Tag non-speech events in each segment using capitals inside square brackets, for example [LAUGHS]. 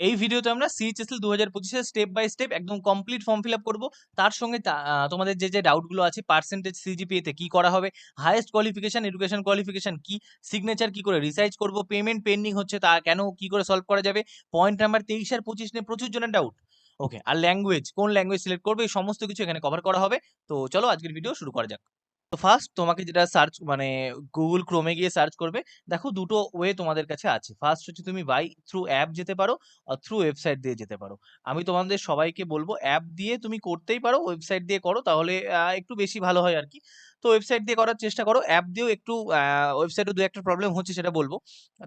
এই ভিডিওতে আমরা সিএইচএসএল দু হাজার পঁচিশের স্টেপ বাই স্টেপ একদম কমপ্লিট ফর্ম ফিল আপ করব। তার সঙ্গে তোমাদের যে যে ডাউটগুলো আছে পার্সেন্টেজ সিজিপিএতে কি করা হবে হায়েস্ট কোয়ালিফিকেশন এডুকেশন কোয়ালিফিকেশন কি সিগনেচার কি করে রিসার্চ করব পেমেন্ট পেন্ডিং হচ্ছে তা কেন, কি করে সলভ করা যাবে পয়েন্ট নাম্বার তেইশ আর পঁচিশ নিয়ে প্রচুর জনের ডাউট ওকে আর ল্যাঙ্গুয়েজ কোন ল্যাঙ্গুয়েজ সিলেক্ট করবে, এই সমস্ত কিছু এখানে কভার করা হবে। তো চলো আজকের ভিডিও শুরু করা যাক। তো ফার্স্ট তোমাকে যেটা সার্চ মানে গুগল ক্রোমে গিয়ে সার্চ করবে, দেখো দুটো ওয়ে তোমাদের কাছে আছে। ফার্স্ট হচ্ছে তুমি বাই থ্রু অ্যাপ যেতে পারো, আর থ্রু ওয়েবসাইট দিয়ে যেতে পারো। আমি তোমাদের সবাইকে বলব অ্যাপ দিয়ে তুমি করতেই পারো ওয়েবসাইট দিয়ে করো, তাহলে একটু বেশি ভালো হয় আর কি। তো ওয়েবসাইট দিয়ে করার চেষ্টা করো। অ্যাপ দিয়েও একটু ওয়েবসাইটে দু একটা প্রবলেম হচ্ছে সেটা বলব।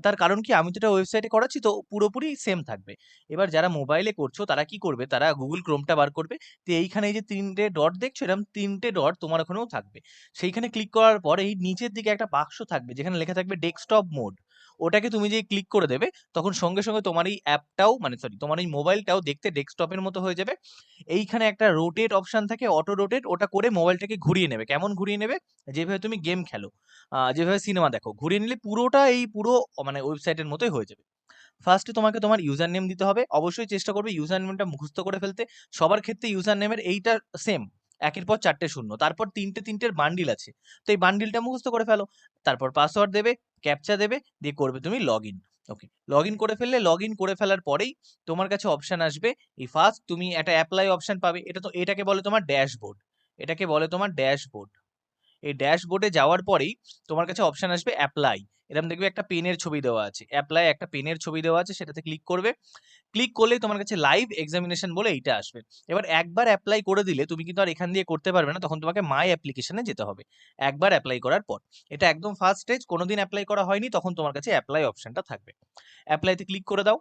তার কারণ কি? আমি যেটা ওয়েবসাইটে করাচ্ছি তো পুরোপুরি সেম থাকবে। এবার যারা মোবাইলে করছ, তারা কি করবে? তারা গুগল ক্রোমটা বার করবে। তো এইখানে এই যে তিনটে ডট দেখছ এরকম তিনটে ডট তোমার ওখানেও থাকবে। সেইখানে ক্লিক করার পর এই নিচের দিকে একটা বাক্স থাকবে, যেখানে লেখা থাকবে ডেস্কটপ মোড ওটাকে তুমি যে ক্লিক করে দেবে, তখন সঙ্গে সঙ্গে তোমার এই অ্যাপটাও মানে সরি তোমার এই মোবাইলটাও দেখতে ডেস্কটপের মতো হয়ে যাবে। এইখানে একটা রোটেট অপশান থাকে অটো রোটেট ওটা করে মোবাইলটাকে ঘুরিয়ে নেবে। কেমন ঘুরিয়ে নেবে? যেভাবে তুমি গেম খেলো যেভাবে সিনেমা দেখো, ঘুরিয়ে নিলে পুরোটা এই পুরো মানে ওয়েবসাইটের মতোই হয়ে যাবে। ফার্স্টে তোমাকে তোমার ইউজার নেম দিতে হবে। অবশ্যই চেষ্টা করবে ইউজার নেমটা মুখস্থ করে ফেলতে। সবার ক্ষেত্রে ইউজার নেমের এইটা সেম একের পর চারটে শূন্য, তারপর তিনটে তিনটের বান্ডিল আছে। তো এই বান্ডিলটা মুখস্থ করে ফেলো। তারপর পাসওয়ার্ড দেবে ক্যাপচা দেবে, দিয়ে করবে তুমি log in okay log in করে ফেললে লগ ইন করে ফেলার পরেই তোমার কাছে অপশান আসবে, এই ফার্স্ট তুমি একটা অ্যাপ্লাই অপশান পাবে। এটা তো এটাকে বলে তোমার ড্যাশবোর্ড এটাকে বলে তোমার ড্যাশবোর্ড এই ড্যাশবোর্ডে যাওয়ার পরেই তোমার কাছে অপশান আসবে অ্যাপ্লাই এরকম দেখবে একটা পেনের ছবি দেওয়া আছে। অ্যাপ্লাই একটা পেনের ছবি দেওয়া আছে, সেটাতে ক্লিক করবে। ক্লিক করলেই তোমার কাছে লাইভ এক্সামিনেশন বলে এইটা আসবে। এবার একবার অ্যাপ্লাই করে দিলে তুমি কিন্তু আর এখান দিয়ে করতে পারবে না, তখন তোমাকে মাই অ্যাপ্লিকেশনে যেতে হবে। একবার অ্যাপ্লাই করার পর। এটা একদম ফার্স্ট স্টেজ কোনোদিন অ্যাপ্লাই করা হয়নি, তখন তোমার কাছে অ্যাপ্লাই অপশানটা থাকবে। অ্যাপ্লাইতে ক্লিক করে দাও।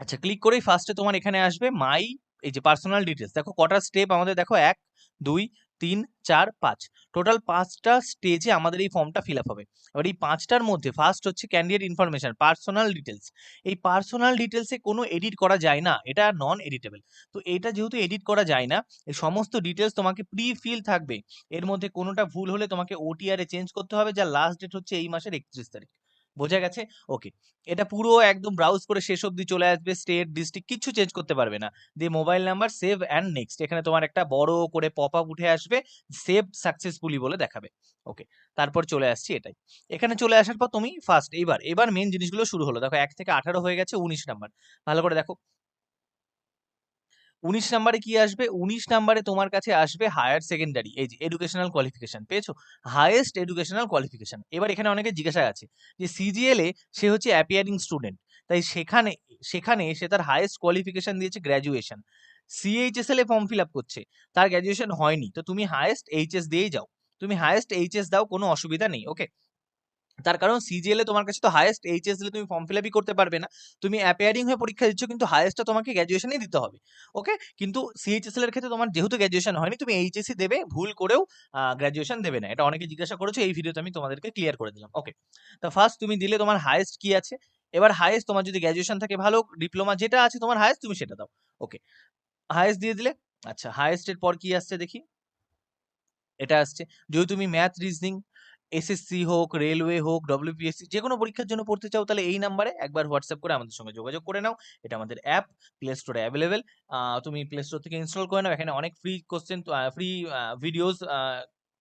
আচ্ছা ক্লিক করেই ফার্স্টে তোমার এখানে আসবে মাই এই যে পার্সোনাল ডিটেলস দেখো কটা স্টেপ আমাদের, দেখো এক, দুই তিন, চার, পাঁচ। টোটাল পাঁচটা স্টেজে আমাদের এই ফর্মটা ফিল আপ হবে। এবার এই পাঁচটার মধ্যে ফার্স্ট হচ্ছে ক্যান্ডিডেট ইনফরমেশন পার্সোনাল ডিটেলস এই পার্সোনাল ডিটেলসে কোনো এডিট করা যায় না, এটা নন এডিটেবল তো এটা যেহেতু এডিট করা যায় না এই সমস্ত ডিটেলস তোমাকে প্রি ফিল থাকবে। এর মধ্যে কোনোটা ভুল হলে তোমাকে ওটিআরে চেঞ্জ করতে হবে, যার লাস্ট ডেট হচ্ছে এই মাসের একত্রিশ তারিখ। বোঝা গেছে? ওকে এটা পুরো একদম ব্রাউজ করে শেষ অবধি চলে আসবে স্টেট ডিস্ট্রিক্ট কিছু চেঞ্জ করতে পারবে না। দিয়ে mobile number save and next এখানে তোমার একটা বড় করে পপ আপ উঠে আসবে সেভ সাকসেসফুলি বলে দেখাবে। ওকে তারপর চলে আসছি এটাই। এখানে চলে আসার পর তুমি ফার্স্ট এইবার এবার মেন জিনিসগুলো শুরু হলো। দেখো, এক থেকে আঠারো হয়ে গেছে, উনিশ নাম্বার ভালো করে দেখো। উনিশ নাম্বারে কি আসবে? উনিশ নাম্বারে তোমার কাছে আসবে হায়ার সেকেন্ডারি এই যে এডুকেশনাল কোয়ালিফিকেশন পেয়েছ? হায়েস্ট এডুকেশনাল কোয়ালিফিকেশন এবার এখানে অনেকে জিজ্ঞাসা আছে যে সিজিএল এ সে হচ্ছে অ্যাপিয়ারিং স্টুডেন্ট তাই সেখানে সেখানে সে তার হায়েস্ট কোয়ালিফিকেশন দিয়েছে গ্র্যাজুয়েশন সিএইচএসএল এ ফর্ম ফিল আপ করছে, তার গ্র্যাজুয়েশন হয়নি, তো তুমি হাইয়েস্ট এইচএস দিয়েই যাও। তুমি হাইয়েস্ট এইচএস দাও, কোনো অসুবিধা নেই ওকে তার কারণ সিজিএল তোমার কাছে তো হায়েস্ট এইচএস দিলে তুমি ফর্ম ফিল আপই করতে পারবে না। তুমি অ্যাপিয়ারিং হয়ে পরীক্ষা দিচ্ছ, কিন্তু হায়েস্টটা তোমাকে গ্র্যাজুয়েশনই দিতে হবে। ওকে কিন্তু সিএইচএসএল এর ক্ষেত্রে তোমার যেহেতু গ্র্যাজুয়েশন হয়নি, তুমি এইচএসসি দেবে, ভুল করেও গ্র্যাজুয়েশন দেবে না। এটা অনেকে জিজ্ঞাসা করেছ, এই ভিডিওতে আমি তোমাদেরকে ক্লিয়ার করে দিলাম। ওকে তো ফার্স্ট তুমি দিলে তোমার হায়েস্ট কি আছে? এবার হায়েস্ট তোমার যদি গ্র্যাজুয়েশন থাকে ভালো ডিপ্লোমা যেটা আছে তোমার হায়েস্ট তুমি সেটা দাও। ওকে হায়েস্ট দিয়ে দিলে আচ্ছা হায়েস্টের পর কি আসছে দেখি? এটা আসছে। যদি তুমি ম্যাথ রিজনিং এসএসসি হোক রেলওয়ে হোক ডব্লিউপিএসসি যে কোনো পরীক্ষার জন্য পড়তে চাও তাহলে এই নাম্বারে একবার হোয়াটসঅ্যাপ করে আমাদের সঙ্গে যোগাযোগ করে নাও। এটা আমাদের অ্যাপ প্লে স্টোরে অ্যাভেলেবেল তুমি প্লে স্টোর থেকে ইনস্টল করে নাও। এখানে অনেক ফ্রি কোশ্চেন ফ্রি ভিডিওস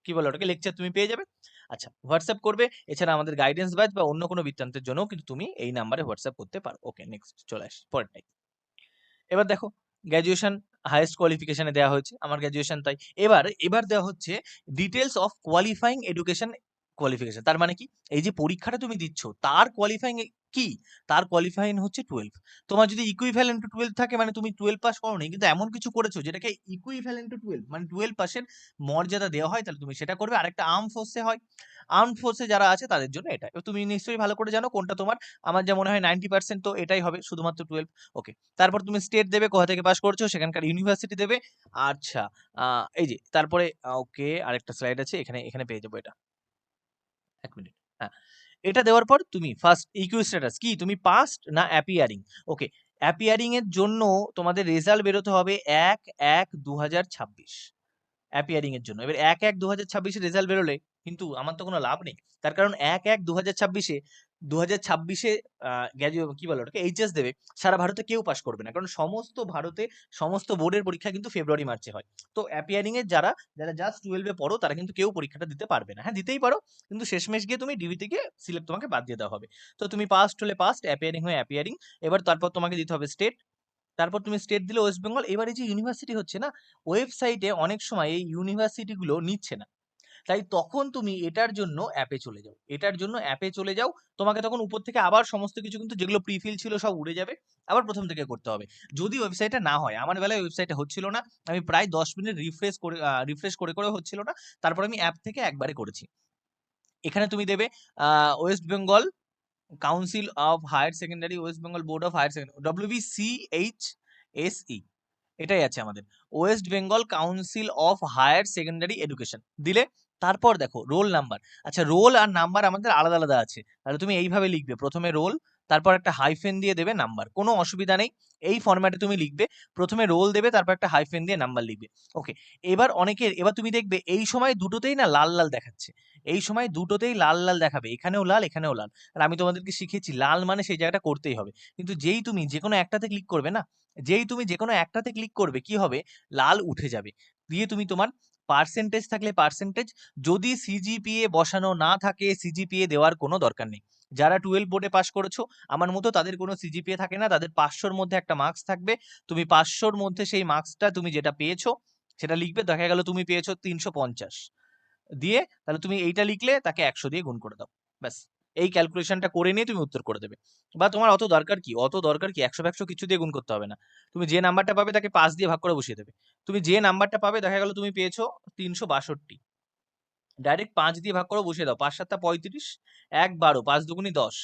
কি বলে ওটাকে? লেকচার তুমি পেয়ে যাবে। আচ্ছা হোয়াটসঅ্যাপ করবে। এছাড়া আমাদের গাইডেন্স ব্যাচ বা অন্য কোনো বৃত্তান্তের জন্য কিন্তু তুমি এই নাম্বারে হোয়াটসঅ্যাপ করতে পারো। ওকে নেক্সট চলে আসি, পরেরটাই। এবার দেখো গ্র্যাজুয়েশন হাইয়েস্ট কোয়ালিফিকেশনে দেওয়া হয়েছে। আমার গ্র্যাজুয়েশন তাই। এবার এবার দেওয়া হচ্ছে details of qualifying education qualification তার মানে কি? এই যে পরীক্ষাটা তুমি দিচ্ছ, তার কোয়ালিফাইং কি? তার কোয়ালিফাইং হচ্ছে টুয়েলভ তোমার যদি ইকুইভ্যালেন্ট টু টুয়েলভ থাকে মানে তুমি টুয়েলভ পাস করোনি, কিন্তু এমন কিছু করেছ যেটাকে ইকুইভ্যালেন্ট টু টুয়েলভ মানে টুয়েলভ পাসের মর্যাদা দেওয়া হয়, তাহলে তুমি সেটা করবে। আরেকটা আর্ম ফোর্সে হয়। আর্ম ফোর্সে যারা আছে, তাদের জন্য এটা তুমি নিশ্চয়ই ভালো করে জানো কোনটা তোমার। আমার যা মনে হয় নাইনটি পার্সেন্ট তো এটাই হবে, শুধুমাত্র টুয়েলভ ওকে তারপর তুমি স্টেট দেবে কোথা থেকে পাস করছ, সেখানকার ইউনিভার্সিটি দেবে। আচ্ছা এই যে, তারপরে ওকে আরেকটা স্লাইড আছে, এখানে এখানে পেয়ে যাব এটা। এক মিনিট হ্যাঁ। এটা দেওয়ার পর তুমি ফার্স্ট ইকিউ স্ট্যাটাস কি? তুমি পাস্ট না অ্যাপিয়ারিং ওকে অ্যাপিয়ারিং এর জন্য তোমাদের রেজাল্ট বেরোতে হবে এক এক দু হাজার ছাব্বিশ। অ্যাপিয়ারিং এর জন্য। এবার এক এক দু হাজার ছাব্বিশে রেজাল্ট বেরোলে কিন্তু আমার তো কোনো লাভ নেই। তার কারণ এক এক দু হাজার ছাব্বিশে দু হাজার ছাব্বিশে গ্র্যাজুয়েট কি বলে ওটাকে? এইচএস দেবে। সারা ভারতে কেউ পাস করবে না। কারণ সমস্ত ভারতে, সমস্ত বোর্ডের পরীক্ষা কিন্তু ফেব্রুয়ারি মার্চে হয়। তো অ্যাপিয়ারিং এর যারা যারা জাস্ট টুয়েলভে পড়ো, তারা কিন্তু কেউ পরীক্ষাটা দিতে পারবে না। হ্যাঁ দিতেই পারো, কিন্তু শেষমেশ গিয়ে তুমি ডিবি থেকে সিলেক্ট তোমাকে বাদ দিয়ে দেওয়া হবে। তো তুমি পাস্ট হলে পাস্ট অ্যাপিয়ারিং হয়ে অ্যাপিয়ারিং এবার তারপর তোমাকে দিতে হবে স্টেট তারপর তুমি স্টেট দিলে ওয়েস্ট বেঙ্গল এবার এই যে ইউনিভার্সিটি হচ্ছে না ওয়েবসাইটে অনেক সময় এই ইউনিভার্সিটিগুলো নিচ্ছে না। তাই তখন তুমি এটার জন্য অ্যাপে চলে যাও। এটার জন্য অ্যাপে চলে যাও, তোমাকে তখন উপর থেকে আবার সমস্ত কিছু কিন্তু যেগুলো প্রিফিল ছিল সব উড়ে যাবে, আবার প্রথম থেকে করতে হবে। যদি ওয়েবসাইটটা না হয়, আমার বেলায় ওয়েবসাইটে হচ্ছিল না, আমি প্রায় দশ মিনিট রিফ্রেশ করে রিফ্রেশ করে করে হচ্ছিল না, তারপর আমি অ্যাপ থেকে একবারে করেছি। এখানে তুমি দেবে West Bengal Council of Higher Secondary West Bengal Board of Higher Secondary WBCH E এটাই আছে আমাদের। West Bengal Council of Higher Secondary Education দিলে তারপর দেখো রোল নাম্বার আচ্ছা রোল আর নাম্বার আমাদের আলাদা আলাদা আছে। তাহলে তুমি এইভাবে লিখবে। প্রথমে রোল তারপর একটা হাইফেন দিয়ে দেবে নাম্বার কোনো অসুবিধা নেই। এই ফর্ম্যাটে তুমি লিখবে। প্রথমে রোল দেবে, তারপর একটা হাইফেন দিয়ে নাম্বার লিখবে। ওকে এবার অনেকের, এবার তুমি দেখবে এই সময় দুটোতেই না লাল লাল দেখাচ্ছে। এই সময় দুটোতেই লাল লাল দেখাবে। এখানেও লাল এখানেও লাল। আর আমি তোমাদেরকে শিখেছি লাল মানে সেই জায়গাটা করতেই হবে। কিন্তু যেই তুমি যে কোনো একটাতে ক্লিক করবে না, যেই তুমি যে কোনো একটাতে ক্লিক করবে, কি হবে? লাল উঠে যাবে। দিয়ে তুমি তোমার পার্সেন্টেজ থাকলে পার্সেন্টেজ যদি সিজিপিএ বসানো না থাকে সিজিপিএ দেওয়ার কোনো দরকার নেই। যারা টুয়েলভ বোর্ডে পাস করেছ, আমার মতো তাদের কোনো সিজিপিএ থাকে না, তাদের পাঁচশোর মধ্যে একটা মার্কস থাকবে। তুমি পাঁচশোর মধ্যে সেই মার্কসটা তুমি যেটা পেয়েছ, সেটা লিখবে, দেখা গেল তুমি পেয়েছ তিনশো পঞ্চাশ। দিয়ে তাহলে তুমি এইটা লিখলে তাকে একশো দিয়ে গুণ করে দাও। ব্যাস। এই ক্যালকুলেশনটা করে নিয়ে তুমি উত্তর করে দেবে। বা তোমার অত দরকার কি? অত দরকার কি? একশো একশো কিছু দিয়ে গুণ করতে হবে না। তুমি যে নাম্বারটা পাবে তাকে পাঁচ দিয়ে ভাগ করে বসিয়ে দেবে। তুমি যে নাম্বারটা পাবে, দেখা গেল তুমি পেয়েছ তিনশো বাষট্টি। ডাইরেক্ট পাঁচ দিয়ে ভাগ করে বসিয়ে দাও। পাঁচ সাতটা পঁয়ত্রিশ, এক বারো, পাঁচ দুগুনি দশ।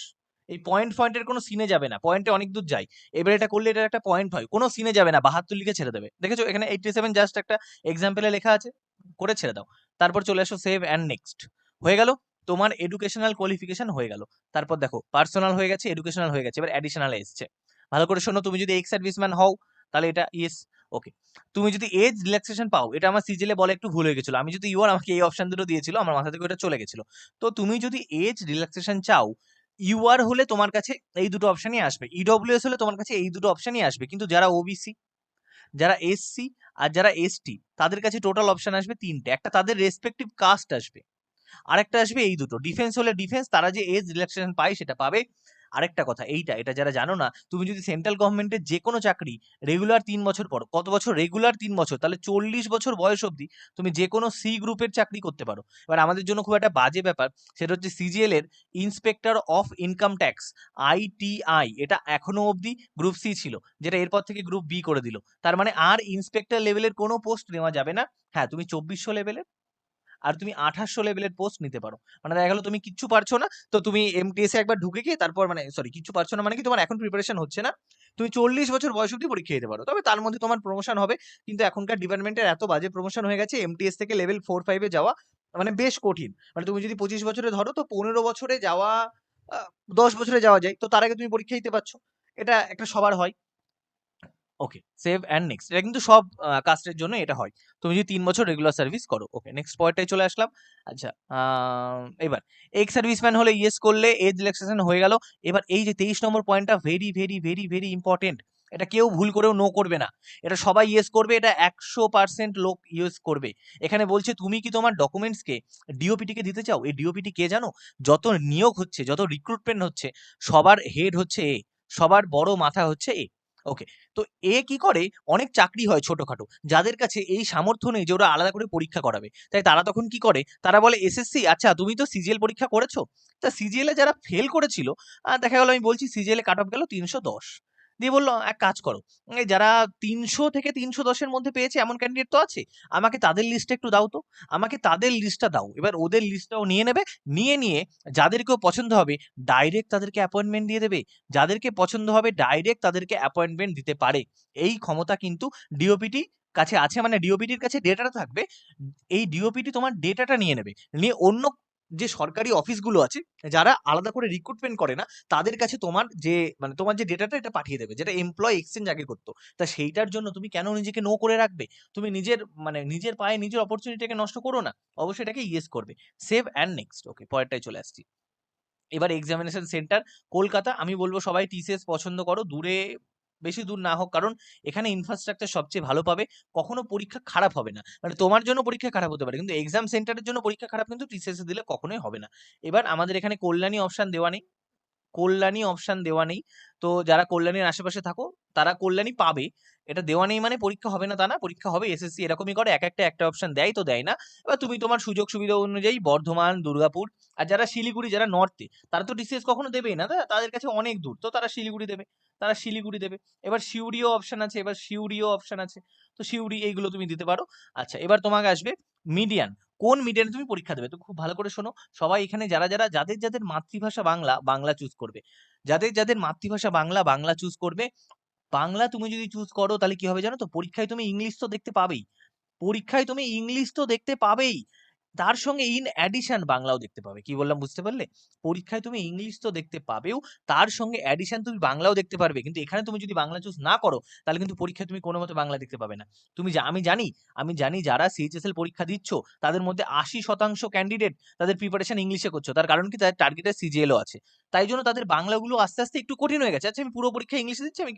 এই পয়েন্ট পয়েন্টের কোনো সিনে যাবে না। পয়েন্টে অনেক দূর যায়। এবার এটা করলে এটা একটা পয়েন্ট হয়। কোনো সিনে যাবে না। বাহাত্তর লিখে ছেড়ে দেবে। দেখেছ? এখানে এইটটি সেভেন জাস্ট একটা এক্সাম্পলে লেখা আছে। করে ছেড়ে দাও। তারপর চলে আসো সেভ অ্যান্ড নেক্সট হয়ে গেল? তোমার এডুকেশনাল কোয়ালিফিকেশন হয়ে গেল। তারপর দেখো পার্সোনাল হয়ে গেছে এডুকেশনাল হয়ে গেছে, এবার অ্যাডিশনাল এসছে। ভালো করে শোনো, তুমি যদি এক্স সার্ভিসম্যান হও, তাহলে এটা ইয়েস ওকে তুমি যদি এজ রিল্যাক্সেশন পাও, এটা আমার সিজিলে বলে একটু ভুল হয়ে গেছিল। আমি যদি ইউআর আমাকে এই অপশন দুটো দিয়েছিল, আমার মাথা থেকে ওটা চলে গেছিল। তো তুমি যদি এজ রিল্যাক্সেশন চাও ইউআর হলে তোমার কাছে এই দুটো অপশনই আসবে। ইডব্লিউএস হলে তোমার কাছে এই দুটো অপশনই আসবে। কিন্তু যারা ওবিসি যারা এসসি আর যারা এসটি তাদের কাছে টোটাল অপশন আসবে তিনটে। একটা তাদের রেসপেক্টিভ কাস্ট আসবে। আরেকটা আসবে এই দুটো। ডিফেন্স হলে ডিফেন্স তারা যে এজ রিল্যাক্সেশন পায় সেটা পাবে। আরেকটা কথা, এইটা, এটা যারা জানো না, তুমি যদি সেন্ট্রাল গভর্নমেন্টের যে কোনো চাকরি রেগুলার তিন বছর পর, কত বছর? রেগুলার তিন বছর, তাহলে চল্লিশ বছর বয়স অবধি তুমি যে কোনো সি গ্রুপের চাকরি করতে পারো। এবার আমাদের জন্য খুব একটা বাজে ব্যাপার, সেটা হচ্ছে সিজিএল এর inspector of income tax ITI এটা এখনও অবধি গ্রুপ সি ছিল, যেটা এরপর থেকে গ্রুপ বি করে দিল। তার মানে আর ইন্সপেক্টর লেভেলের কোনো পোস্ট নেওয়া যাবে না। হ্যাঁ তুমি চব্বিশশো লেভেলের আর তুমি আঠাশশো লেভেলের পোস্ট নিতে পারো। মানে দেখা গেলো তুমি কিচ্ছু পারছ না, তো তুমি এমটিএস একবার ঢুকে গিয়ে তারপর মানে সরি কিচ্ছু পারছ না মানে কি তোমার এখন প্রিপারেশন হচ্ছে না। তুমি চল্লিশ বছর বয়স অব্দি পরীক্ষা দিতে পারো। তবে তার মধ্যে তোমার প্রমোশন হবে। কিন্তু এখনকার ডিপার্টমেন্টের এত বাজে প্রমোশন হয়ে গেছে এমটিএস থেকে লেভেল ফোর ফাইভে যাওয়া মানে বেশ কঠিন। মানে তুমি যদি পঁচিশ বছরে ধরো তো পনেরো বছরে যাওয়া দশ বছরে যাওয়া যায়, তো তার আগে তুমি পরীক্ষা দিতে পারছ। এটা একটা সবার হয়। ওকে সেভ অ্যান্ড নেক্সট এটা কিন্তু সব কাস্টের জন্য এটা হয়। তুমি যদি তিন বছর রেগুলার সার্ভিস করো ওকে নেক্সট পয়েন্টটাই চলে আসলাম। আচ্ছা এবার এক্স সার্ভিসম্যান হলে ইয়েস করলে এজ রিল্যাক্সেশন হয়ে গেল। এবার এই যে তেইশ নম্বর পয়েন্টটা very very very very important এটা কেউ ভুল করেও নো করবে না। এটা সবাই ইয়েস করবে, এটা একশো পার্সেন্ট লোক ইয়েস করবে। এখানে বলছে, তুমি কি তোমার ডকুমেন্টসকে ডিওপিটিকে দিতে চাও? এই ডিওপিটি কে জানো? যত নিয়োগ হচ্ছে, যত রিক্রুটমেন্ট হচ্ছে, সবার হেড হচ্ছে এ সবার বড় মাথা হচ্ছে এ ওকে তো এ কি করে? অনেক চাকরি হয় ছোটোখাটো। যাদের কাছে এই সামর্থ্য নেই যে ওরা আলাদা করে পরীক্ষা করাবে। তাই তারা তখন কি করে? তারা বলে, এসএসসি? আচ্ছা তুমি তো সিজিএল পরীক্ষা করেছ? তা সিজিএলে যারা ফেল করেছিল দেখা গেলো আমি বলছি সিজিএলে কাট অফ গেল তিনশো দশ। দিয়ে বলল এক কাজ করো। যারা তিনশো থেকে তিনশো দশের মধ্যে পেয়েছে, এমন ক্যান্ডিডেট তো আছে, আমাকে তাদের লিস্টটা একটু দাও তো। আমাকে তাদের লিস্টটা দাও। এবার ওদের লিস্টটাও নিয়ে নেবে, নিয়ে নিয়ে যাদেরকেও পছন্দ হবে ডাইরেক্ট তাদেরকে অ্যাপয়েন্টমেন্ট দিয়ে দেবে। যাদেরকে পছন্দ হবে ডাইরেক্ট তাদেরকে অ্যাপয়েন্টমেন্ট দিতে পারে। এই ক্ষমতা কিন্তু ডিওপিটি কাছে আছে মানে ডিওপিটির কাছে ডেটাটা থাকবে। এই ডিওপিটি তোমার ডেটাটা নিয়ে নেবে। নিয়ে অন্য যে সরকারি অফিসগুলো আছে, যারা আলাদা করে রিক্রুটমেন্ট করে না, তাদের কাছে তোমার যে মানে তোমার যে ডেটাটা এটা পাঠিয়ে দেবে, যেটা এমপ্লয় এক্সচেঞ্জ আগে করতো। তা সেইটার জন্য তুমি কেন নিজেকে নো করে রাখবে? তুমি নিজের মানে নিজের পায়ে নিজের অপরচুনিটিকে নষ্ট করো না, অবশ্যই এটাকে ইয়েস করবে। সেভ অ্যান্ড নেক্সট ওকে পরেরটাই চলে আসছি। এবার এক্সামিনেশন সেন্টার কলকাতা, আমি বলব সবাই টিসিএস পছন্দ করো, দূরে বেশি দূর না হোক। কারণ এখানে ইনফ্রাস্ট্রাকচার সবচেয়ে ভালো পাবে। কখনো পরীক্ষা খারাপ হবে না। মানে তোমার জন্য পরীক্ষা খারাপ হতে পারে। কিন্তু এক্সাম সেন্টারের জন্য পরীক্ষা খারাপ কিন্তু টিসিএসে দিলে কখনোই হবে না। এবার আমাদের এখানে কল্যাণী অপশান দেওয়া নেই। কল্যাণী অপশান দেওয়া নেই। তো যারা কল্যাণীর আশেপাশে থাকো, তারা কল্যাণী পাবে। এটা দেওয়া নেই মানে পরীক্ষা হবে না তা না, পরীক্ষা হবে এসএসসি এরকমই করে, এক একটা একটা অপশন দেয় তো দেয় না। এবার তুমি তোমার সুযোগ সুবিধা অনুযায়ী বর্ধমান, দুর্গাপুর আর যারা শিলিগুড়ি, যারা নর্থে তারা তো টিসিএস কখনো দেবেই না। তাদের কাছে অনেক দূর, তো তারা শিলিগুড়ি দেবে, তারা শিলিগুড়ি দেবে। এবার সিউড়িও অপশন আছে, এবার সিউড়িও অপশন আছে, তো সিউড়ি এইগুলো তুমি দিতে পারো। আচ্ছা এবার তোমাকে আসবে মিডিয়ান কোন মিডিয়ানে তুমি পরীক্ষা দেবে? তো খুব ভালো করে শোনো, সবাই এখানে যারা যারা, যাদের যাদের মাতৃভাষা বাংলা বাংলা চুজ করবে। যাদের যাদের মাতৃভাষা বাংলা বাংলা চুজ করবে বাংলা তুমি যদি চুজ করো তাহলে কি হবে জানো তো? পরীক্ষায় তুমি ইংলিশ তো দেখতে পাবেই। পরীক্ষায় তুমি ইংলিশ তো দেখতে পাবেই। তার সঙ্গে ইন অ্যাডিশন বাংলাও দেখতে পাবে। কি বললাম বুঝতে পারলে? পরীক্ষায় তুমি ইংলিশ তো দেখতে পাবেও, তার সঙ্গে অ্যাডিশন তুমি বাংলাও দেখতে পারবে। কিন্তু এখানে তুমি যদি বাংলা চুজ না করো, তাহলে কিন্তু পরীক্ষায় তুমি কোনো মতো বাংলা দেখতে পাবে না। তুমি আমি জানি আমি জানি যারা সিএইচএসএল পরীক্ষা দিচ্ছ, তাদের মধ্যে আশি শতাংশ ক্যান্ডিডেট তাদের প্রিপারেশন ইংলিশে করছ। তার কারণ কি? তাদের টার্গেটের সিজিএলও আছে। তাই জন্য তাদের বাংলাগুলো আস্তে আস্তে একটু কঠিন হয়ে গেছে। আচ্ছা আমি পুরো পরীক্ষা ইংলিশে দিচ্ছি, আমি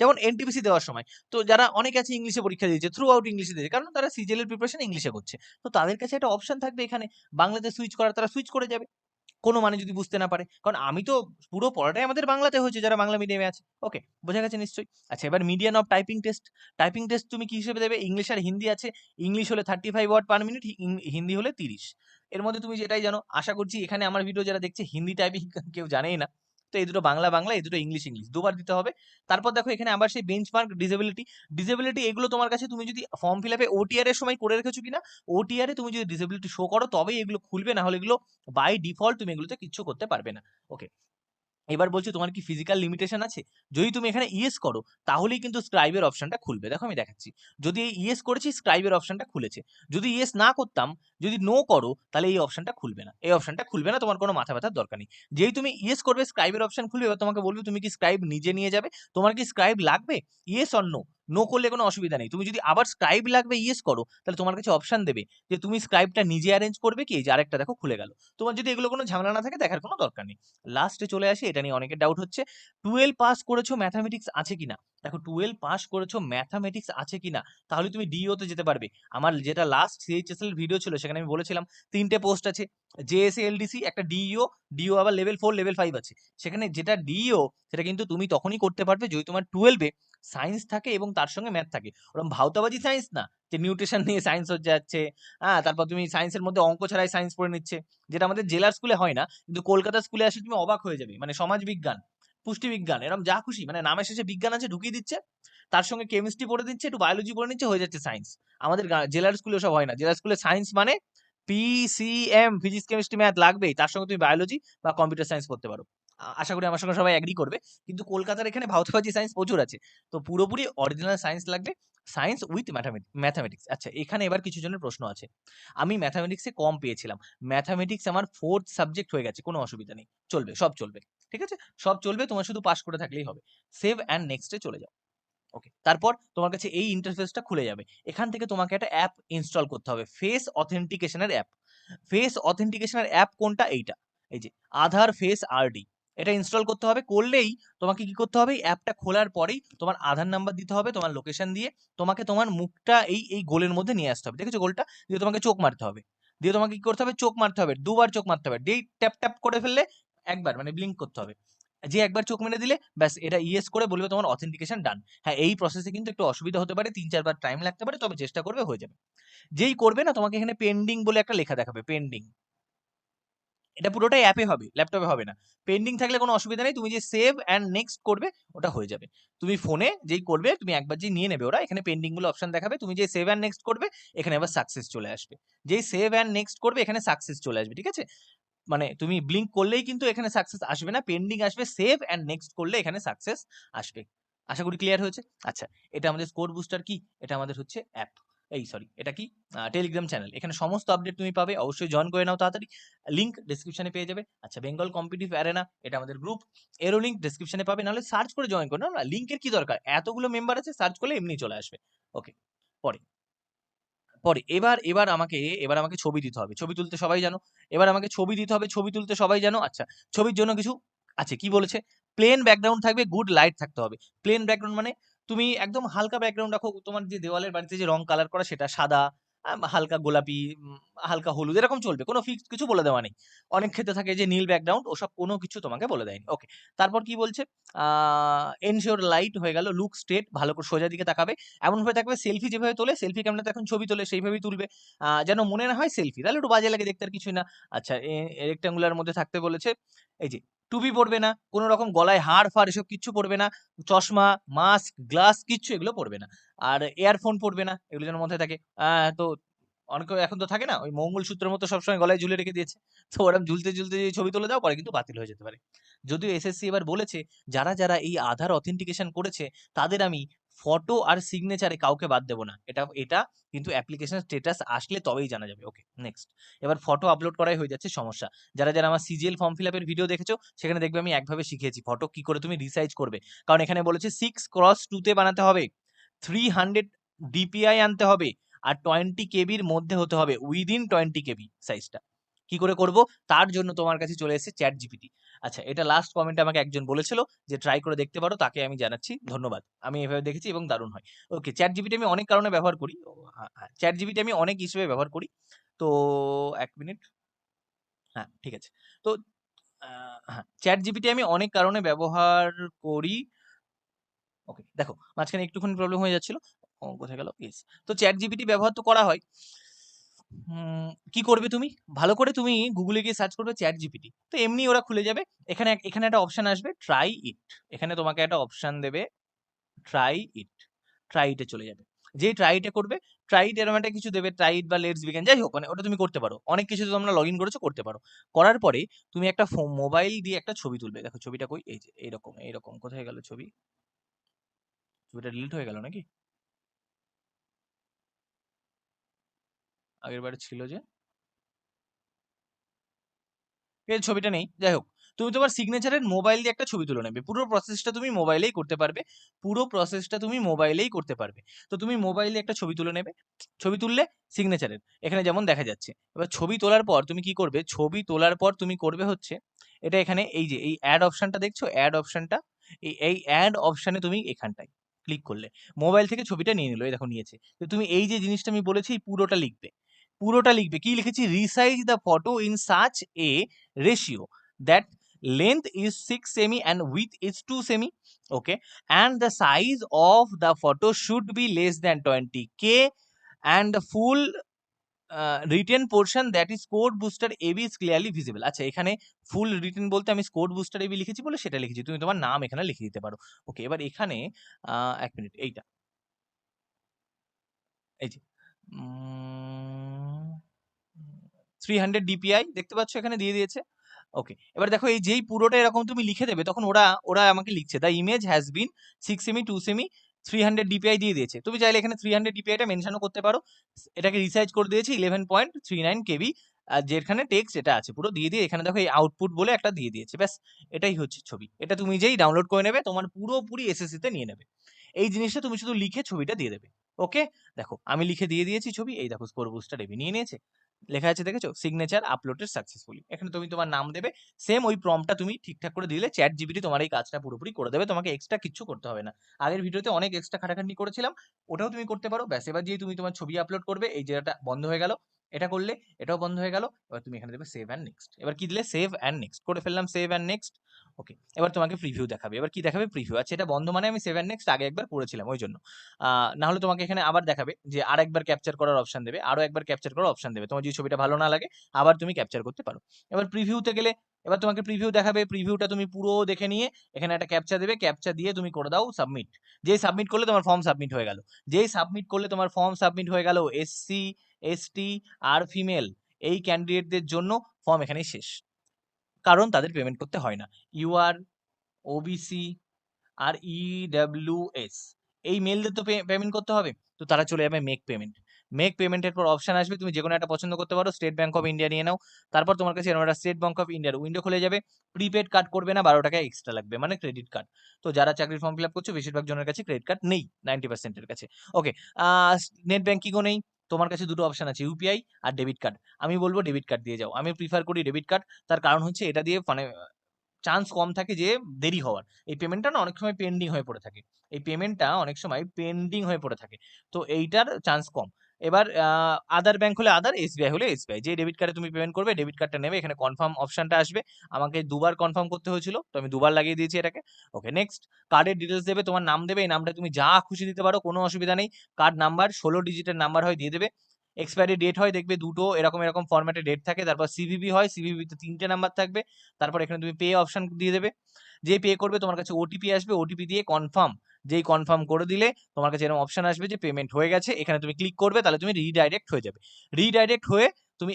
যেমন এনটিপিসি দেওয়ার সময়। তো যারা অনেক আছে ইংলিশে পরীক্ষা দিয়েছে থ্রু আউট ইংলিশে দিয়েছে, কারণ তারা সিজিএল এর প্রিপারেশন ইংলিশে করছে। তো তাদের কাছে একটা অপশন থাকবে এখানে, বাংলাতে সুইচ করার, তারা সুইচ করে যাবে। কোনো মানে যদি বুঝতে না পারে। কারণ আমি তো পুরো পড়াটাই আমাদের বাংলাতে হয়েছে, যারা বাংলা মিডিয়ামে আছে। ওকে বোঝা গেছে নিশ্চয়ই? আচ্ছা এবার medium of typing test typing test তুমি কি হিসেবে দেবে? ইংলিশ আর হিন্দি আছে। ইংলিশ হলে thirty five word per minute Hindi হলে তিরিশ। এর মধ্যে তুমি যেটাই জানো, আশা করছি এখানে আমার ভিডিও যারা দেখছে, হিন্দি টাইপিং [LAUGHS] কেউ জানেই না। তো এই দুটো বাংলা বাংলা, এই দুটো ইংলিশ ইংলিশ দুবার দিতে হবে। তারপর দেখো এখানে আবার সেই বেঞ্চমার্ক ডিসেবিলিটি ডিসেবিলিটি এগুলো তোমার কাছে তুমি যদি ফর্ম ফিল আপে ওটিআর এর সময় করে রেখেছো কিনা ওটিআর এ তুমি যদি ডিসেবিলিটি শো করো, তবেই এগুলো খুলবে না হলে এগুলো বাই ডিফল্ট তুমি এগুলোতে কিচ্ছু করতে পারবে না। ওকে এবার বলছি তোমার কি ফিজিক্যাল লিমিটেশন আছে? যদি তুমি এখানে ইয়েস করো, তাহলেই কিন্তু স্ক্রাইবের অপশনটা খুলবে। দেখো আমি দেখাচ্ছি। যদি এই ইয়েস করেছি স্ক্রাইবের অপশনটা খুলেছে। যদি ইয়েস না করতাম, যদি নো করো, তাহলে এই অপশনটা খুলবে না। এই অপশনটা খুলবে না, তোমার কোনো মাথা ব্যথার দরকার নেই। যেই তুমি ইয়েস করবে স্ক্রাইবের অপশন খুলবে, এবার তোমাকে বলবে, তুমি কি স্ক্রাইব নিজে নিয়ে যাবে? তোমার কি স্ক্রাইব লাগবে? ইয়েস অর নো নো করলে কোনো অসুবিধা নেই। তুমি যদি আবার স্ক্রাইব লাগবে ইয়েস করো, তাহলে তোমার কাছে অপশন দেবে যে তুমি স্ক্রাইবটা নিজে অ্যারেঞ্জ করবে কি? যে আরেকটা দেখো খুলে গেল। তোমার যদি এগুলো কোনো ঝামেলা না থাকে, দেখার কোনো দরকার নেই। লাস্টে চলে আসি, এটা নিয়ে অনেকের ডাউট হচ্ছে। টুয়েলভ পাস করেছ ম্যাথামেটিক্স আছে কিনা? দেখো টুয়েলভ পাস করেছ ম্যাথামেটিক্স আছে কিনা? তাহলে তুমি ডিও তে যেতে পারবে। আমার যেটা লাস্ট সিএইচএসএল ভিডিও ছিল, সেখানে আমি বলেছিলাম, তিনটে পোস্ট আছে। জেএসএ এলডিসি একটা ডিইও ডিও আবার লেভেল ফোর লেভেল ফাইভ আছে। সেখানে যেটা ডিইও সেটা কিন্তু তুমি তখনই করতে পারবে যদি তোমার টুয়েলভে সায়েন্স থাকে এবং তার সঙ্গে ম্যাথ থাকে। ওরকম ভাওতাবাজি সায়েন্স না, যে নিউট্রিশন নিয়ে সায়েন্স হচ্ছে যাচ্ছে হ্যাঁ তারপর তুমি সায়েন্সের মধ্যে অঙ্ক ছাড়াই সায়েন্স পড়ে নিচ্ছে, যেটা আমাদের জেলার স্কুলে হয় না, কিন্তু কলকাতা স্কুলে আসে তুমি অবাক হয়ে যাবে মানে সমাজ বিজ্ঞান, পুষ্টি বিজ্ঞান এরকম যা খুশি মানে নামে শেষে বিজ্ঞান আছে ঢুকিয়ে দিচ্ছে, তার সঙ্গে কেমিস্ট্রি পড়ে দিচ্ছে, একটু বায়োলজি পড়ে নিচ্ছে, হয়ে যাচ্ছে সায়েন্স আমাদের জেলার স্কুলে সব হয় না, জেলার স্কুলে সায়েন্স মানে পিসিএম ফিজিক্স কেমিস্ট্রি ম্যাথ লাগবেই, তার সঙ্গে তুমি বায়োলজি বা কম্পিউটার সায়েন্স পড়তে পারো। আশা করি আমার সঙ্গে সবাই অ্যাগ্রি করবে। কিন্তু কলকাতার এখানে ভাওতাবাজি সায়েন্স প্রচুর আছে। তো পুরোপুরি অরিজিনাল সায়েন্স লাগবে। সায়েন্স উইথ ম্যাথামেটিক্স আচ্ছা এখানে এবার কিছু জনের প্রশ্ন আছে। আমি ম্যাথামেটিক্সে কম পেয়েছিলাম। ম্যাথামেটিক্স আমার ফোর্থ সাবজেক্ট হয়ে গেছে, কোনো অসুবিধা নেই। চলবে, সব চলবে। ঠিক আছে? সব চলবে, তোমার শুধু পাস করে থাকলেই হবে। সেভ অ্যান্ড নেক্সটে চলে যাও। ওকে তারপর তোমার কাছে এই ইন্টারফেসটা খুলে যাবে। এখান থেকে তোমাকে একটা অ্যাপ ইনস্টল করতে হবে। ফেস অথেন্টিকেশনের অ্যাপ ফেস অথেন্টিকেশনের অ্যাপ কোনটা? এইটা। এই যে আধার ফেস আরডি এটা ইনস্টল করতে হবে। করলেই তোমাকে কি করতে হবে? অ্যাপটা খোলার পরেই তোমার আধার নাম্বার দিতে হবে, তোমার লোকেশন দিয়ে তোমাকে তোমার মুখটা এই এই গোলের মধ্যে নিয়ে আসতে হবে। দেখেছ গোলটা? দিয়ে তোমাকে চোখ মারতে হবে। দিয়ে তোমাকে কি করতে হবে? চোখ মারতে হবে। দুবার চোখ মারতে হবে। যেই ট্যাপ ট্যাপ করে ফেললে একবার মানে ব্লিঙ্ক করতে হবে। যে একবার চোখ মেরে দিলে ব্যাস এটা ইয়েস করে বলবে তোমার অথেন্টিকেশন ডান হ্যাঁ এই প্রসেসে কিন্তু একটু অসুবিধা হতে পারে। তিন, চারবার টাইম লাগতে পারে, তবে চেষ্টা করবে হয়ে যাবে। যেই করবে না, তোমাকে এখানে পেন্ডিং বলে একটা লেখা দেখাবে পেন্ডিং এটা পুরোটাই অ্যাপে হবে ল্যাপটপে হবে না। পেন্ডিং থাকলে কোনো অসুবিধা নেই, তুমি যে সেভ অ্যান্ড নেক্সট করবে, ওটা হয়ে যাবে। তুমি ফোনে যেই করবে, তুমি একবার যেই নিয়ে নেবে ওরা, এখানে পেন্ডিং বলে অপশন দেখাবে, তুমি যে সেভ অ্যান্ড নেক্সট করবে, এখানে আবার সাকসেস চলে আসবে। যেই সেভ অ্যান্ড নেক্সট করবে, এখানে সাকসেস চলে আসবে, ঠিক আছে? মানে তুমি ব্লিঙ্ক করলেই কিন্তু এখানে সাকসেস আসবে না পেন্ডিং আসবে সেভ অ্যান্ড নেক্সট করলে এখানে সাকসেস আসবে। আশা করি ক্লিয়ার হয়েছে? আচ্ছা এটা আমাদের স্কোর বুস্টার কি? এটা আমাদের হচ্ছে অ্যাপ এই সরি এটা কি? টেলিগ্রাম চ্যানেল এখানে সমস্ত আপডেট তুমি পাবে, অবশ্যই জয়েন করে নাও তাড়াতাড়ি। লিঙ্ক ডেসক্রিপশনে পেয়ে যাবে। আচ্ছা বেঙ্গল কম্পিটিভ অ্যারেনা এটা আমাদের গ্রুপ এরও লিঙ্ক ডেসক্রিপশনে পাবে, নাহলে সার্চ করে জয়েন করে। না লিঙ্কের কি দরকার? এতগুলো মেম্বার আছে সার্চ করলে এমনি চলে আসবে। ওকে পরে। পরে, এবার এবার আমাকে এবার আমাকে ছবি দিতে হবে। ছবি তুলতে সবাই জানো। এবার আমাকে ছবি দিতে হবে, ছবি তুলতে সবাই জানো। আচ্ছা ছবির জন্য কিছু আছে, কি বলেছে? প্লেন ব্যাকগ্রাউন্ড থাকবে গুড লাইট থাকতে হবে। প্লেন ব্যাকগ্রাউন্ড মানে তুমি একদম হালকা ব্যাকগ্রাউন্ড রাখো, তোমার যে দেওয়ালের বাড়িতে যে রং কালার করা সেটা সাদা হালকা গোলাপি হালকা হলুদ, এরকম চলবে, কোনো ফিক্স কিছু বলে দেওয়া নেই। অনেক ক্ষেত্রে থাকে যে নীল ব্যাকগ্রাউন্ড ওসব কোনো কিছু তোমাকে বলে দেয়নি। ওকে তারপর কি বলছে? এনশিওর লাইট হয়ে গেল লুক স্ট্রেট ভালো করে সোজা দিকে তাকাবে, এমনভাবে থাকবে সেলফি যেভাবে তোলে সেলফি ক্যামেরাতে এখন ছবি তোলে, সেইভাবেই তুলবে। যেন মনে না হয় সেলফি তাহলে একটু বাজে লাগে দেখতে আর কিছুই না। আচ্ছা রেক্টাঙ্গুলার মধ্যে থাকতে বলেছে, এই যে টুপি পরবে না, কোনো রকম গলায় হাড় ফাড় এসব কিচ্ছু পরবে না, চশমা মাস্ক গ্লাস কিচ্ছু এগুলো পরবে না। আর এয়ারফোন পরবে না, এগুলো যেন মধ্যে থাকে। তো অনেক এখন তো থাকে না, ওই মঙ্গল সূত্রের মতো সবসময় গলায় ঝুলে রেখে দিয়েছে। তো ওরকম ঝুলতে ঝুলতে যদি ছবি তুলে দাও পরে কিন্তু বাতিল হয়ে যেতে পারে। যদিও এসএসসি এবার বলেছে, যারা যারা এই আধার অথেন্টিকেশন করেছে, তাদের আমি ফটো আর সিগনেচারে কাউকে বাদ দেবো না। এটা এটা কিন্তু অ্যাপ্লিকেশন স্টেটাস আসলে তবেই জানা যাবে। ওকে নেক্সট এবার ফটো আপলোড করাই হয়ে যাচ্ছে সমস্যা। যারা যারা আমার সিজিএল ফর্ম ফিল আপের ভিডিও দেখেছ, সেখানে দেখবে আমি একভাবে শিখিয়েছি ফটো কি করে তুমি রিসাইজ করবে। কারণ এখানে বলেছে সিক্স ক্রস টুতে বানাতে হবে থ্রি হান্ড্রেড ডিপিআই আনতে হবে, আর টোয়েন্টি কেবির মধ্যে হতে হবে উইদিন টোয়েন্টি কেবি সাইজটা কি করে করব? তার জন্য তোমার কাছে চলে এসেছে চ্যাট জিপিটি আচ্ছা এটা লাস্ট কমেন্টে আমাকে একজন বলেছিল যে ট্রাই করে দেখতে পারো, তাকে আমি জানাচ্ছি। ধন্যবাদ। আমি এভাবে দেখেছি এবং দারুণ হয়। ওকে চ্যাট জিপিটি আমি অনেক কারণে ব্যবহার করি। চ্যাট জিপিটি আমি অনেক হিসেবে ব্যবহার করি। তো, এক মিনিট হ্যাঁ ঠিক আছে। তো হ্যাঁ চ্যাট জিপিটি আমি অনেক কারণে ব্যবহার করি। ওকে দেখো, মাঝখানে একটুখানি প্রবলেম হয়ে যাচ্ছিল। কোথায় গেল? ইয়েস তো চ্যাট জিপিটি ব্যবহার তো করা হয়। কি করবে তুমি? ভালো করে তুমি গুগলে গিয়ে সার্চ করবে চ্যাট জিপিটি তো এমনি ওরা খুলে যাবে। এখানে এখানে একটা অপশন আসবে ট্রাই ইট এখানে তোমাকে একটা অপশন দেবে ট্রাই ইট ট্রাই ইটে চলে যাবে। যেই ট্রাই ইটে করবে ট্রাই ইট এরকম একটা কিছু দেবে ট্রাই ইট বা লেটস বিগেন যাই হোক মানে ওটা তুমি করতে পারো। অনেক কিছু তোমরা লগ ইন করেছ, করতে পারো। করার পরে তুমি একটা ফোন মোবাইল দিয়ে একটা ছবি তুলবে। দেখো ছবিটা কই? এই যে, এইরকম এইরকম। কোথায় গেল ছবি? ছবিটা ডিলিট হয়ে গেল নাকি? আগের বারে ছিল যে এই ছবিটা নেই। যাই হোক, তুমি তোমার সিগনেচারের মোবাইল দিয়ে একটা ছবি তুলে নেবে। পুরো প্রসেসটা তুমি মোবাইলেই করতে পারবে। পুরো প্রসেসটা তুমি মোবাইলেই করতে পারবে। তো তুমি মোবাইলে একটা ছবি তুলে নেবে। ছবি তুললে সিগনেচারের এখানে যেমন দেখা যাচ্ছে, এবার ছবি তোলার পর তুমি কি করবে? ছবি তোলার পর তুমি করবে হচ্ছে, এটা এখানে এই যে, এই অ্যাড অপশনটা দেখছ? অ্যাড অপশনটা এই অ্যাড অপশানে তুমি এখানটায় ক্লিক করলে। মোবাইল থেকে ছবিটা নিয়ে নিলো, এই দেখো নিয়েছে। তো তুমি এই যে জিনিসটা আমি বলেছি পুরোটা লিখবে। পুরোটা লিখবে। কি লিখেছি? Resize the photo in such a ratio that length is six semi and width is two semi okay and the size of the photo should be less than twenty K and full written portion that is code booster AB is clearly visible আচ্ছা এখানে ফুল written বলতে আমি score booster AB লিখেছি বলে সেটা লিখেছি। তুমি তোমার নাম এখানে লিখে দিতে পারো। ওকে এবার এখানে এক মিনিট এইটা। এই যে থ্রি হান্ড্রেড ডিপিআই দেখতে পাচ্ছ এখানে দিয়ে দিয়েছে। ওকে এবার দেখো এই যেই পুরোটা এরকম তুমি লিখে দেবে, তখন ওরা ওরা আমাকে লিখছে the image has been six semi two semi three hundred DPI দিয়ে দিয়েছে। তুমি চাইলে এখানে থ্রি হান্ড্রেড ডিপিআইটা মেনশনও করতে পারো। এটাকে রিসার্চ করে দিয়েছি eleven point three nine KB আর যেখানে টেক্সট এটা আছে, পুরো দিয়ে দিয়ে এখানে দেখো এই আউটপুট বলে একটা দিয়ে দিয়েছে। ব্যাস, এটাই হচ্ছে ছবি। এটা তুমি যেই ডাউনলোড করে নেবে, তোমার পুরোপুরি এসএসসি তে নিয়ে নেবে। এই জিনিসটা তুমি শুধু লিখে ছবিটা দিয়ে দেবে। ওকে? দেখো, আমি লিখে দিয়ে দিয়েছি ছবি, এই দেখো স্কোর বুস্টার এবি নিয়ে নিয়েছে। লেখা আছে দেখেছ? সিগনেচার আপলোডেড সাকসেসফুলি এখানে তুমি তোমার নাম দেবে সেম ওই প্রমটা তুমি ঠিকঠাক করে দিলে চ্যাট জিবিটি তোমার এই কাজটা পুরোপুরি করে দেবে, তোমাকে এক্সট্রা কিছু করতে হবে না। আগের ভিডিওতে অনেক এক্সট্রা খাটাখাটনি করেছিলাম, ওটাও তুমি করতে পারো। ব্যাস, এবার যেই তুমি তোমার ছবি আপলোড করবে, এই জায়গাটা বন্ধ হয়ে গেল। এটা করলে এটাও বন্ধ হয়ে গেল। এবার তুমি এখানে দেবে সেভ অ্যান্ড নেক্সট এবার কি দিলে? সেভ অ্যান্ড নেক্সট করে ফেললাম সেভ অ্যান্ড নেক্সট ওকে এবার তোমাকে প্রিভিউ দেখাবে। এবার কি দেখাবে? প্রিভিউ আচ্ছা এটা বন্ধ মানে আমি সেভ অ্যান্ড নেক্সট আগে একবার করেছিলাম ওই জন্য। না হলে তোমাকে এখানে আবার দেখাবে যে আর একবার ক্যাপচার করার অপশন দেবে আরও একবার ক্যাপচার করার অপশন দেবে। তোমার যদি ছবিটা ভালো না লাগে, আবার তুমি ক্যাপচার করতে পারো। এবার প্রিভিউতে গেলে, এবার তোমাকে প্রিভিউ দেখাবে। প্রিভিউটা তুমি পুরো দেখে নিয়ে এখানে একটা ক্যাপচা দেবে। ক্যাপচা দিয়ে তুমি করে দাও সাবমিট যেই সাবমিট করলে তোমার ফর্ম সাবমিট হয়ে গেল। যেই সাবমিট করলে তোমার ফর্ম সাবমিট হয়ে গেল এসসি এসটি আর ফিমেল এই ক্যান্ডিডেটদের জন্য ফর্ম এখানেই শেষ। কারণ তাদের পেমেন্ট করতে হয় না। ইউআর ওবিসি আর ইডাব্লিউএস এই মেলদের তো পেমেন্ট করতে হবে। তো তারা চলে যাবে মেক পেমেন্ট মেক পেমেন্টের পর অপশন আসবে। তুমি যে কোনো একটা পছন্দ করতে পারো। স্টেট ব্যাংক অফ ইন্ডিয়া নিয়ে নাও। তারপর তোমার কাছে এরকম একটা স্টেট ব্যাংক অফ ইন্ডিয়ার উইন্ডো খুলে যাবে। প্রিপেড কার্ড করবে না, বারো টাকা এক্সট্রা লাগবে মানে ক্রেডিট কার্ড তো যারা চাকরির ফর্ম ফিল আপ করছ, বেশিরভাগ জনের কাছে ক্রেডিট কার্ড নেই নাইনটি পার্সেন্টের কাছে। ওকে নেট ব্যাংকিংও নেই। তোমার কাছে দুটো অপশন আছে ইউপিআই আর ডেবিট কার্ড আমি বলব ডেবিট কার্ড দিয়ে যাও। আমি প্রিফার করি ডেবিট কার্ড তার কারণ হচ্ছে এটা দিয়ে মানে চান্স কম থাকে যে দেরি হওয়ার। এই পেমেন্টটা না অনেক সময় পেন্ডিং হয়ে পড়ে থাকে। এই পেমেন্টটা অনেক সময় পেন্ডিং হয়ে পড়ে থাকে। তো এইটার চান্স কম। এবার আদার ব্যাংক হলে আদার এসবিআই হলে এসবিআই যে ডেবিট কার্ডে তুমি পেমেন্ট করবে ডেবিট কার্ডটা নেবে, এখানে কনফার্ম অপশনটা আসবে। আমাকে দুবার কনফার্ম করতে হয়েছিল, তো আমি দুবার লাগিয়ে দিয়েছি এটাকে। ওকে নেক্সট কার্ডের ডিটেলস দেবে, তোমার নাম দেবে, এই নামটা তুমি যা খুশি দিতে পারো, কোনো অসুবিধা নেই। কার্ড নাম্বার ষোলো ডিজিটের নাম্বার হয়, দিয়ে দেবে। এক্সপায়ারি ডেট হয়, দেখবে দুটো এরকম এরকম ফর্ম্যাটে ডেট থাকে, তারপর সিভিবি হয় সিভিবিতে তিনটে নাম্বার থাকবে, তারপর এখানে তুমি পে অপশান দিয়ে দেবে যে পে করবে তোমার কাছে ওটিপি আসবে ওটিপি দিয়ে কনফার্ম যেই কনফার্ম করে দিলে তোমার কাছে এরকম অপশান আসবে যে পেমেন্ট হয়ে গেছে, এখানে তুমি ক্লিক করবে, তাহলে তুমি রিডাইরেক্ট হয়ে যাবে রিডাইরেক্ট হয়ে তুমি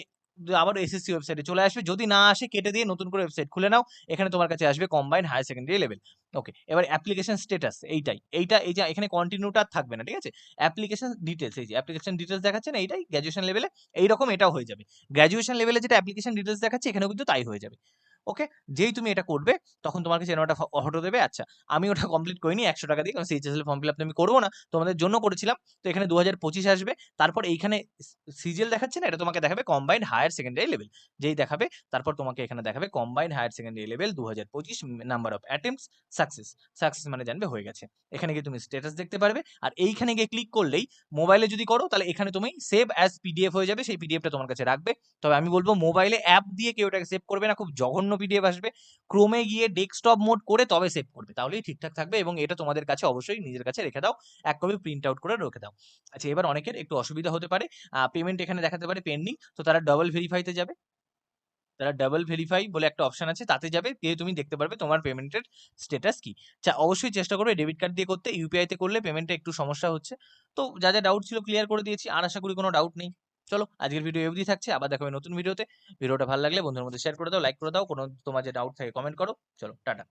আবার এসএসসি ওয়েবসাইটে চলে আসবে। যদি না আসে, কেটে দিয়ে নতুন করে ওয়েবসাইট খুলে নাও, এখানে তোমার কাছে আসবে combine higher secondary level okay এবার অ্যাপ্লিকেশন স্ট্যাটাস এইটাই। এইটা, এই যে এখানে কন্টিনিউটা থাকবে না, ঠিক আছে? অ্যাপ্লিকেশন ডিটেলস এই যে অ্যাপ্লিকেশন ডিটেলস দেখাচ্ছে না, এইটাই গ্র্যাজুয়েশন লেভেলে এইরকম এটাও হয়ে যাবে। গ্র্যাজুয়েশন লেভেলে যেটা অ্যাপ্লিকেশন ডিটেলস দেখাচ্ছে, এখানেও কিন্তু তাই হয়ে যাবে। ওকে যেই তুমি এটা করবে, তখন তোমার কাছে ওটা অটো দেবে আচ্ছা আমি ওটা কমপ্লিট করিনি একশো টাকা দিয়ে, কারণ সিএইচএসএল ফর্ম ফিল আপ আমি করব না, তোমাদের জন্য করেছিলাম। তো এখানে দু আসবে, তারপর এইখানে সিজিএল দেখাচ্ছে না, এটা তোমাকে দেখাবে কম্বাইন্ড হায়ার সেকেন্ডারি লেভেল যেই দেখাবে, তারপর তোমাকে এখানে দেখাবে কম্বাইন্ড হায়ার সেকেন্ডারি লেভেল দু হাজার পঁচিশ number of attempts success success মানে জানবে, হয়ে গেছে। এখানে গিয়ে তুমি স্ট্যাটাস দেখতে পারবে, আর এইখানে গিয়ে ক্লিক করলেই মোবাইলে যদি করো, তাহলে এখানে তুমি সেভ অ্যাজ পিডিএফ হয়ে যাবে, সেই পিডিএফটা তোমার কাছে রাখবে। তবে আমি বলব মোবাইলে অ্যাপ দিয়ে কেউ এটাকে সেভ করবে না, খুব জঘন্য পিডিএফ আসবে। ক্রোমে গিয়ে ডেস্কটপ মোড করে তবে সেভ করবে। তাহলেই ঠিকঠাক থাকবে এবং এটা তোমাদের কাছে অবশ্যই নিজের কাছে রেখে দাও। এক কপি প্রিন্ট আউট করে রেখে দাও। আচ্ছা এবার অনেকের একটু অসুবিধা হতে পারে। পেমেন্ট এখানে দেখাতে পারে পেন্ডিং তো তারা ডাবল ভেরিফাইতে যাবে। তারা ডাবল ভেরিফাই বলে একটা অপশন আছে, তাতে যাবে। গিয়ে তুমি দেখতে পারবে তোমার পেমেন্টের স্ট্যাটাস কি। আচ্ছা অবশ্যই চেষ্টা করবে ডেবিট কার্ড দিয়ে করতে। ইউপিআইতে করলে পেমেন্টে একটু সমস্যা হচ্ছে। তো যা যা ডাউট ছিল ক্লিয়ার করে দিয়েছি। আর আশা করি কোনো ডাউট নেই। চলো আজকের ভিডিও অবধি থাকছে, আবার দেখা হবে নতুন ভিডিওতে ভিডিওটা ভালো লাগলে বন্ধুর মধ্যে শেয়ার করে দাও লাইক করে দাও, কোনো তোমার যে ডাউট থাকে কমেন্ট করো। চলো, টাটা।